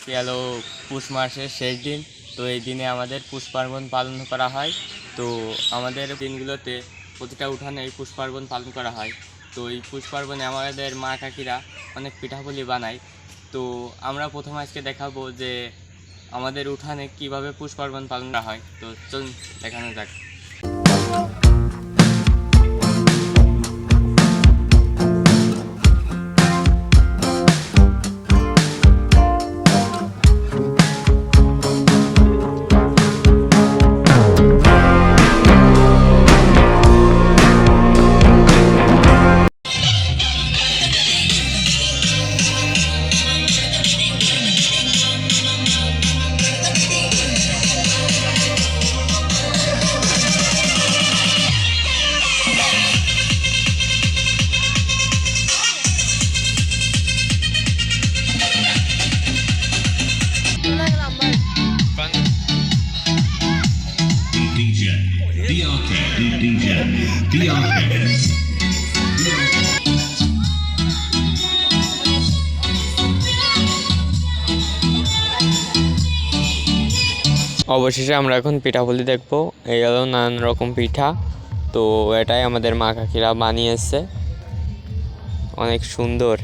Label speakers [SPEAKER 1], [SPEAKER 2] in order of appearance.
[SPEAKER 1] হলো পুষ মাসের শেষ দিন। তো এই দিনে আমাদের পুষ পার্বণ পালন করা হয়। তো আমাদের দিনগুলোতে প্রতিটা উঠানে এই পুষ পার্বণ পালন করা হয়। তো এই পুষ পার্বণে আমাদের মা কাকিরা অনেক পিঠাপুলি বানায়। তো আমরা প্রথম আজকে দেখাবো যে আমাদের উঠানে কীভাবে পুষ পার্বণ পালন করা হয়। তো চলুন দেখানো যাক।
[SPEAKER 2] DJ.
[SPEAKER 1] অবশেষে আমরা এখন পিঠা পিঠাপুলি দেখব। এই হলো নানান রকম পিঠা। তো এটাই আমাদের মা কাকিরা বানিয়েছে। অনেক সুন্দর।